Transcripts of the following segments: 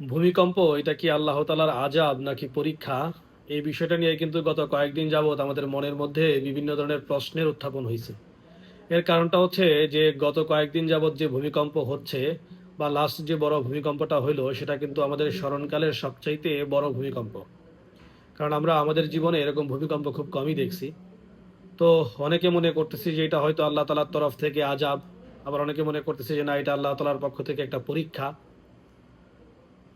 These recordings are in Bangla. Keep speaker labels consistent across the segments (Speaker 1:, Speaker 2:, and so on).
Speaker 1: ভূমিকম্প, এটা কি আল্লাহ তালার আজাব নাকি পরীক্ষা? এই বিষয়টা নিয়ে কিন্তু গত কয়েকদিন যাবৎ আমাদের মনের মধ্যে বিভিন্ন ধরনের প্রশ্নের উত্থাপন হয়েছে এর কারণটা হচ্ছে যে গত কয়েকদিন যাবৎ যে ভূমিকম্প হচ্ছে বা লাস্ট যে বড় ভূমিকম্পটা হইল, সেটা কিন্তু আমাদের স্মরণকালের সবচাইতে বড় ভূমিকম্প। কারণ আমরা আমাদের জীবনে এরকম ভূমিকম্প খুব কমই দেখছি। তো অনেকে মনে করতেছি যে এটা হয়তো আল্লাহ তালার তরফ থেকে আজাব আবার অনেকে মনে করতেছে যে না, এটা আল্লাহ তালার পক্ষ থেকে একটা পরীক্ষা।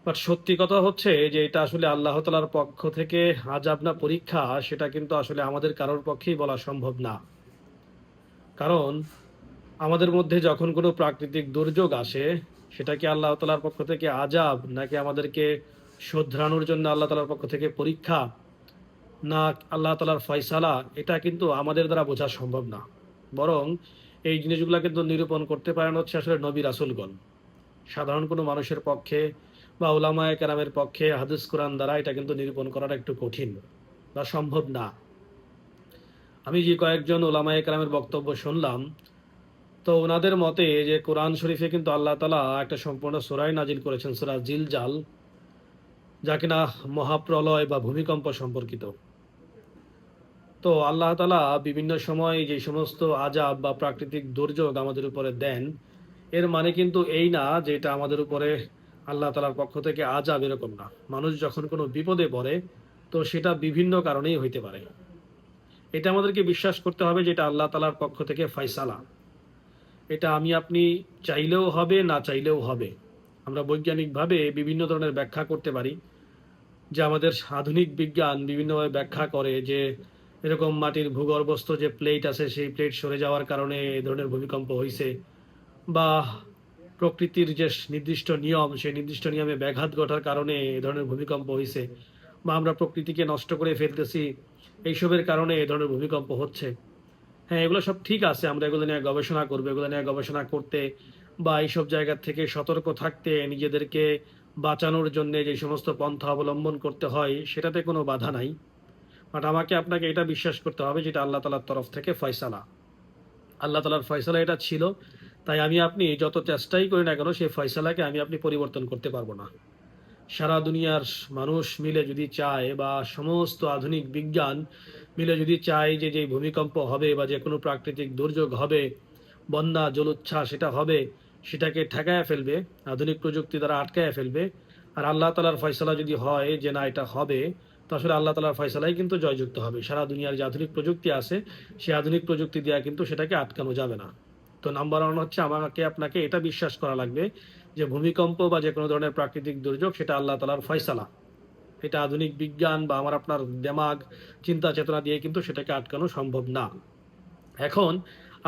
Speaker 1: বাট সত্যি কথা হচ্ছে যে এটা আসলে আল্লাহ তালার পক্ষ থেকে আজাব না পরীক্ষা, সেটা কিন্তু আসলে আমাদের কারোর পক্ষেই বলা সম্ভব না। কারণ আমাদের মধ্যে যখন কোনো প্রাকৃতিক দুর্যোগ আসে, সেটা কি আল্লাহ তালার পক্ষ থেকে আজাব নাকি আমাদেরকে শোধরানোর জন্য আল্লাহ তালার পক্ষ থেকে পরীক্ষা, না আল্লাহ তালার ফয়সালা, এটা কিন্তু আমাদের দ্বারা বোঝা সম্ভব না। বরং এই জিনিসগুলো কিন্তু নিরূপণ করতে পারেন হচ্ছে আসলে নবী রাসুলগণ। সাধারণ কোনো মানুষের পক্ষে বা ওলামায় কেরামের পক্ষে হাদিস কোরআন দ্বারা এটা কিন্তু নিরূপণ করাটা একটু কঠিন বা সম্ভব না। আমি যে কয়েকজন ওলামায় কেরামের বক্তব্য শুনলাম, তো ওনাদের মতে যে কোরআন শরীফে কিন্তু আল্লাহ তালা একটা সম্পূর্ণ সোরাই নাজিল করেছেন, সোরা জিল জাল যা কিনা মহাপ্রলয় বা ভূমিকম্প সম্পর্কিত। তো আল্লাহ তালা বিভিন্ন সময় যে সমস্ত আজাব বা প্রাকৃতিক দুর্যোগ আমাদের উপরে দেন, এর মানে কিন্তু এই না যে এটা আমাদের উপরে আল্লাহ তালার পক্ষ থেকে আজাব এরকম না। মানুষ যখন কোনো বিপদে পড়ে, তো সেটা বিভিন্ন কারণেই হইতে পারে। এটা আমাদেরকে বিশ্বাস করতে হবে যে এটা আল্লাহ তালার পক্ষ থেকে ফয়সালা। এটা আমি, আপনি চাইলেও হবে, না চাইলেও হবে। আমরা বৈজ্ঞানিকভাবে বিভিন্ন ধরনের ব্যাখ্যা করতে পারি। যে আমাদের আধুনিক বিজ্ঞান বিভিন্নভাবে ব্যাখ্যা করে যে এরকম মাটির ভূগর্ভস্থ যে প্লেট আছে, সেই প্লেট সরে যাওয়ার কারণে এ ধরনের ভূমিকম্প হয়েছে বা প্রকৃতির যে নির্দিষ্ট নিয়ম, সেই নির্দিষ্ট নিয়মে ব্যাঘাত ঘটার কারণে এ ধরনের ভূমিকম্প হয়েছে বা আমরা প্রকৃতিকে নষ্ট করে ফেলতেছি, এইসবের কারণে এ ধরনের ভূমিকম্প হচ্ছে। হ্যাঁ এগুলো সব ঠিক আছে, আমরা এগুলো নিয়ে গবেষণা করব, এগুলো নিয়ে গবেষণা করতে বা এইসব জায়গা থেকে সতর্ক থাকতে, নিজেদেরকে বাঁচানোর জন্য যে সমস্ত পন্থা অবলম্বন করতে হয়, সেটাতে কোনো বাধা নাই। বাট আমাকে আপনাকে এটা বিশ্বাস করতে হবে যেটা আল্লাহ তালার তরফ থেকে ফয়সালা। আল্লাহ তালার ফয়সালা এটা ছিল তাই আমি আপনি যত চেষ্টাই করি না কেন, সেই ফয়সালাকে আমি আপনি পরিবর্তন করতে পারব না। সারা দুনিয়ার মানুষ মিলে যদি চায় বা সমস্ত আধুনিক বিজ্ঞান মিলে যদি চায় যে যে ভূমিকম্প হবে বা যে কোনো প্রাকৃতিক দুর্যোগ হবে, বন্যা, জলোচ্ছ্বাস সেটা হবে, সেটাকে ঠেকায় ফেলবে, আধুনিক প্রযুক্তি দ্বারা আটকায় ফেলবে, আর আল্লাহ তালার ফয়সালা যদি হয় যে না, এটা হবে, তো আসলে আল্লাহ তালার ফয়সালাই কিন্তু জয়যুক্ত হবে। সারা দুনিয়ার যে আধুনিক প্রযুক্তি আছে, সেই আধুনিক প্রযুক্তি দেওয়া কিন্তু সেটাকে আটকানো যাবে না। তো নাম্বার ওয়ান হচ্ছে আমাকে, আপনাকে এটা বিশ্বাস করা লাগবে যে ভূমিকম্প বা যে কোনো ধরনের প্রাকৃতিক দুর্যোগ, সেটা আল্লাহ তালার ফয়সালা। এটা আধুনিক বিজ্ঞান বা আমার আপনার দেমাগ, চিন্তা চেতনা দিয়ে কিন্তু সেটাকে আটকানো সম্ভব না। এখন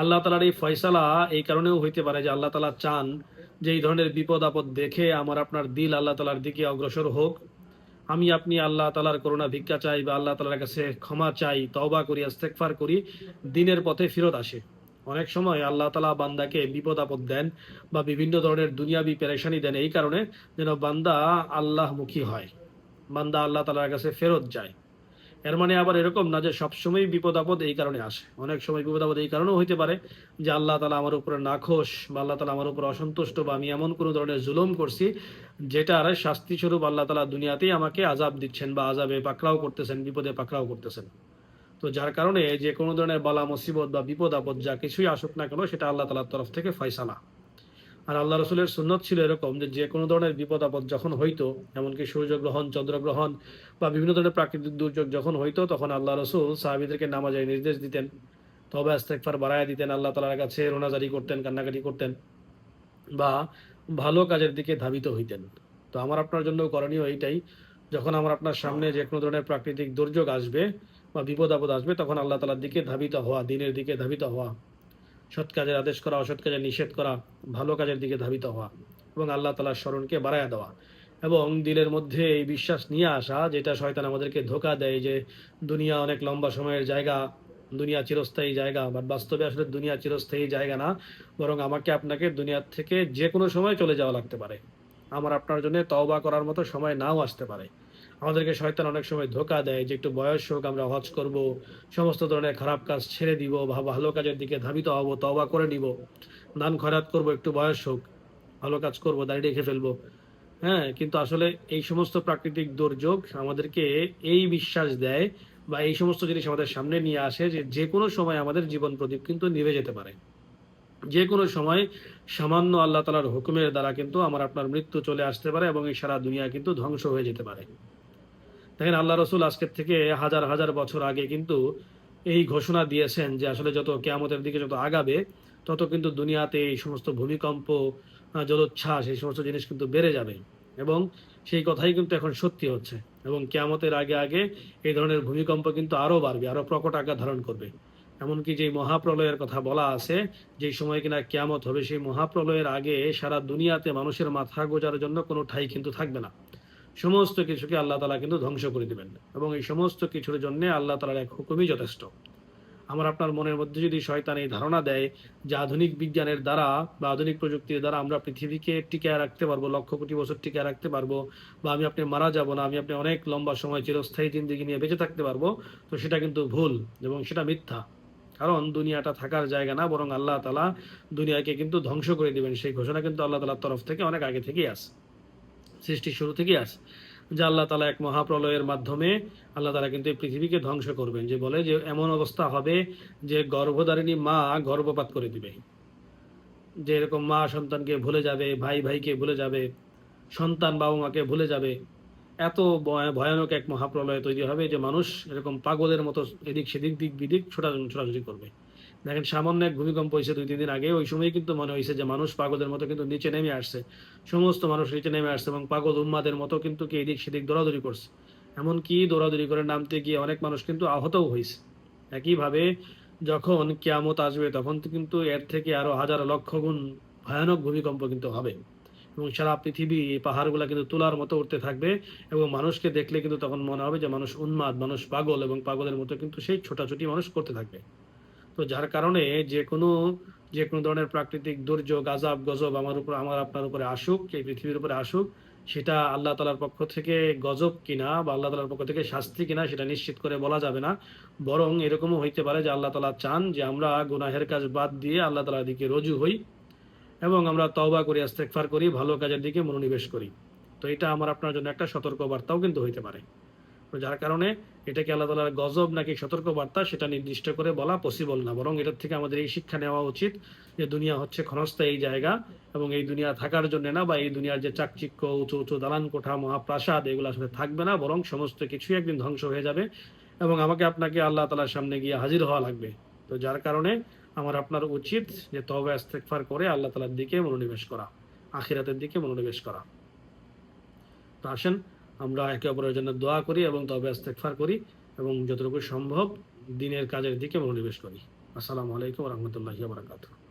Speaker 1: আল্লাহ তালার এই ফয়সালা এই কারণেও হইতে পারে যে আল্লাহ তালা চান যে এই ধরনের বিপদ আপদ দেখে আমার আপনার দিল আল্লাহ তালার দিকে অগ্রসর হোক। আমি, আপনি আল্লাহ তালার করোনা ভিক্ষা চাই বা আল্লাহ তালার কাছে ক্ষমা চাই, তওবা করি আস্তেকফার করি, দিনের পথে ফেরত আসে। অনেক সময় আল্লাহ তালা বান্দাকে বিপদ আপদ দেন বা বিভিন্ন ধরনের দুনিয়াবি পেরেশানি দেন এই কারণে যেন বান্দা আল্লাহমুখী হয়, বান্দা আল্লাহ তালার কাছে ফেরত যায়। এর মানে আবার এরকম না যে সবসময় বিপদ আপদ এই কারণে আসে। অনেক সময় বিপদ আপদ এই কারণেও হইতে পারে যে আল্লাহ তালা আমার উপরে নাখোশ বা আল্লাহ তালা আমার উপরে অসন্তুষ্ট বা আমি এমন কোনো ধরনের জুলুম করছি যেটার শাস্তি স্বরূপ আল্লাহ তালা দুনিয়াতেই আমাকে আজাব দিচ্ছেন বা আজাবে পাকড়াও করতেছেন, বিপদে পাকড়াও করতেছেন। তো যার কারণে যে কোনো ধরনের বালা, মুসিবত বা বিপদ আপদ যা কিছুই আসুক না কেন, সেটা আল্লাহ তালার তরফ থেকে ফয়সালা। আর আল্লাহ রসুলের সুন্নত ছিল এরকম যে যে কোনো ধরনের বিপদ আপদ যখন হইতো, এমনকি সূর্যগ্রহণ চন্দ্রগ্রহণ বা বিভিন্ন ধরনের প্রাকৃতিক দুর্যোগ যখন হইতো, তখন আল্লাহ রসুল সাহাবিদেরকে নামাজের নির্দেশ দিতেন। তবে আস্তেকফার বাড়ায় দিতেন, আল্লাহ তালার কাছে রোনাজারি করতেন, কান্নাকাটি করতেন বা ভালো কাজের দিকে ধাবিত হইতেন। তো আমার আপনার জন্য করণীয় এইটাই, যখন আমার আপনার সামনে যে কোনো ধরনের প্রাকৃতিক দুর্যোগ আসবে বা বিপদ আপদ আসবে, তখন আল্লাহ তালার দিকে ধাবিত হওয়া, দিনের দিকে ধাবিত হওয়া, সৎ কাজের আদেশ করা, অসৎ কাজের নিষেধ করা, ভালো কাজের দিকে ধাবিত হওয়া এবং আল্লাহ তালার স্মরণকে বাড়াইয়া দেওয়া এবং দিলের মধ্যে এই বিশ্বাস নিয়ে আসা যেটা শয়তান আমাদেরকে ধোকা দেয় যে দুনিয়া অনেক লম্বা সময়ের জায়গা, দুনিয়া চিরস্থায়ী জায়গা বাট বাস্তবে আসলে দুনিয়া চিরস্থায়ী জায়গা না, বরং আমাকে আপনাকে দুনিয়ার থেকে যে কোনো সময় চলে যাওয়া লাগতে পারে। আমার আপনার জন্য তওবা করার মতো সময় নাও আসতে পারে। আমাদেরকে শয়তান অনেক সময় ধোকা দেয় যে একটু বয়স হোক, আমরা হজ করব, সমস্ত ধরনের খারাপ কাজ ছেড়ে দিব বা ভালো কাজের দিকে ধাবিত হব, তওবা করে নিব, দান খয়রাত করব, একটু বয়স হোক, ভালো কাজ করব দাঁড়িয়ে রেখে ফেলব। হ্যাঁ কিন্তু আসলে এই সমস্ত প্রাকৃতিক দুর্যোগ আমাদেরকে এই বিশ্বাস দেয় বা এই সমস্ত জিনিস আমাদের সামনে নিয়ে আসে যে যে কোনো সময় আমাদের জীবন প্রদীপ কিন্তু নিভে যেতে পারে। যে কোনো সময় সামান্য আল্লাহ তালার হুকুমের দ্বারা কিন্তু আমার আপনার মৃত্যু চলে আসতে পারে এবং এই সারা দুনিয়া কিন্তু ধ্বংস হয়ে যেতে পারে। দেখেন, আল্লাহ রসুল আজকের থেকে হাজার হাজার বছর আগে কিন্তু এই ঘোষণা দিয়েছেন যে আসলে যত কেয়ামতের দিকে যত আগাবে, তত কিন্তু দুনিয়াতে এই সমস্ত ভূমিকম্প জলোচ্ছ্বাস, এই সমস্ত জিনিস কিন্তু বেড়ে যাবে। এবং সেই কথাই কিন্তু এখন সত্যি হচ্ছে। এবং কেয়ামতের আগে আগে এই ধরনের ভূমিকম্প কিন্তু আরও বাড়বে আরও প্রকট আকার ধারণ করবে। এমনকি যে মহাপ্রলয়ের কথা বলা আছে যে সময় কিনা কেয়ামত হবে, সেই মহাপ্রলয়ের আগে সারা দুনিয়াতে মানুষের মাথা গোজার জন্য কোনো ঠাই কিন্তু থাকবে না। সমস্ত কিছুকে আল্লাহ তালা কিন্তু ধ্বংস করে দিবেন। এবং এই সমস্ত কিছুর জন্য আল্লাহ তালার এক হুকুমই যথেষ্ট। আমার আপনার মনের মধ্যে যদি শয়তান এই ধারণা দেয় যে আধুনিক বিজ্ঞানের দ্বারা বা আধুনিক প্রযুক্তির দ্বারা আমরা পৃথিবীকে টিকায় রাখতে পারব, লক্ষ কোটি বছর টিকায় রাখতে পারব, বা আমি আপনি মারা যাব না, আমি আপনি অনেক লম্বা সময় চিরস্থায়ী জিন্দিগি নিয়ে বেঁচে থাকতে পারব, তো সেটা কিন্তু ভুল এবং সেটা মিথ্যা। কারণ দুনিয়াটা থাকার জায়গা না, বরং আল্লাহ তালা দুনিয়াকে কিন্তু ধ্বংস করে দিবেন। সেই ঘোষণা কিন্তু আল্লাহ তালার তরফ থেকে অনেক আগে থেকেই আসে সৃষ্টির শুরু থেকেই আসে যে আল্লাহ তালা এক মহাপ্রলয়ের মাধ্যমে আল্লাহ তালা কিন্তু এই পৃথিবীকে ধ্বংস করবেন, যে বলে যে এমন অবস্থা হবে যে গর্ভধারিণী মা গর্ভপাত করে দিবে। যে এরকম মা সন্তানকে ভুলে যাবে, ভাই ভাইকে ভুলে যাবে, সন্তান বাবা মাকে ভুলে যাবে, এত ভয়- ভয়ানক এক মহাপ্রলয় তৈরি হবে যে মানুষ এরকম পাগলের মতো এদিক সেদিক, দিক বিদিক ছোটা ছোটাছুটি করবে। দেখেন, সামান্য এক ভূমিকম্প হয়েছে দুই, তিন দিন আগে, ওই সময় কিন্তু মনে হয়েছে যে মানুষ পাগলের মতো কিন্তু নিচে নেমে আসছে। সমস্ত মানুষ নিচে নেমে আসছে এবং পাগল উন্মাদের মতো কিন্তু কি এদিক সেদিক দৌড়াদৌড়ি করছে। এমনকি দৌড়াদৌড়ি করে নামতে গিয়ে অনেক মানুষ কিন্তু আহতও হয়েছে। একইভাবে যখন কেয়ামত আসবে, তখন কিন্তু এর থেকে আরও হাজার লক্ষ গুণ ভয়ানক ভূমিকম্প কিন্তু হবে। এবং সারা পৃথিবী এই পাহাড়গুলা কিন্তু তুলার মতো উঠতে থাকবে এবং মানুষকে দেখলে কিন্তু তখন মনে হবে যে মানুষ উন্মাদ মানুষ পাগল এবং পাগলের মতো কিন্তু সেই ছোটাছুটি মানুষ করতে থাকবে। তো যার কারণে যে কোনো যে কোনো ধরনের প্রাকৃতিক দুর্যোগ আজাব গজব আমার উপর, আমার আপনার উপরে আসুক, এই পৃথিবীর উপরে আসুক, সেটা আল্লাহ তালার পক্ষ থেকে গজব কিনা বা আল্লাহ তালার পক্ষ থেকে শাস্তি কিনা সেটা নিশ্চিত করে বলা যাবে না। বরং এরকমও হইতে পারে যে আল্লাহ তালা চান যে আমরা গুনাহের কাজ বাদ দিয়ে আল্লাহ তালার দিকে রজু হই এবং আমরা তওবা করি আস্তেকফার করি, ভালো কাজের দিকে মনোনিবেশ করি। তো এটা আমার আপনার জন্য একটা সতর্ক বার্তাও কিন্তু হইতে পারে। তো যার কারণে এটাকে আল্লাহ তালার গজব নাকি সতর্ক বার্তা সেটা নির্দিষ্ট করে বলা পসিবল না। বরং এটার থেকে আমাদের এই শিক্ষা নেওয়া উচিত যে দুনিয়া হচ্ছে ক্ষণস্থায়ী জায়গা এবং এই দুনিয়া থাকার জন্য না বা এই দুনিয়ার যে চাকচিক্য, উঁচু উঁচু দালান কোঠা, মহাপ্রাসাদ, এগুলো আসলে থাকবে না, বরং সমস্ত কিছুই একদিন ধ্বংস হয়ে যাবে এবং আমাকে আপনাকে আল্লাহ তালার সামনে গিয়ে হাজির হওয়া লাগবে। তো যার কারণে আমার আপনার উচিত যে তবে করে আল্লাহ তালার দিকে মনোনিবেশ করা, আখিরাতের দিকে মনোনিবেশ করা। তো আসেন আমরা একে অপরের জন্য দোয়া করি এবং তবে ইস্তেকফার করি এবং যতটুকু সম্ভব দিনের কাজের দিকে মনোনিবেশ করি। আসসালামু আলাইকুম রহমতুল্লাহ বারাকাতুহ।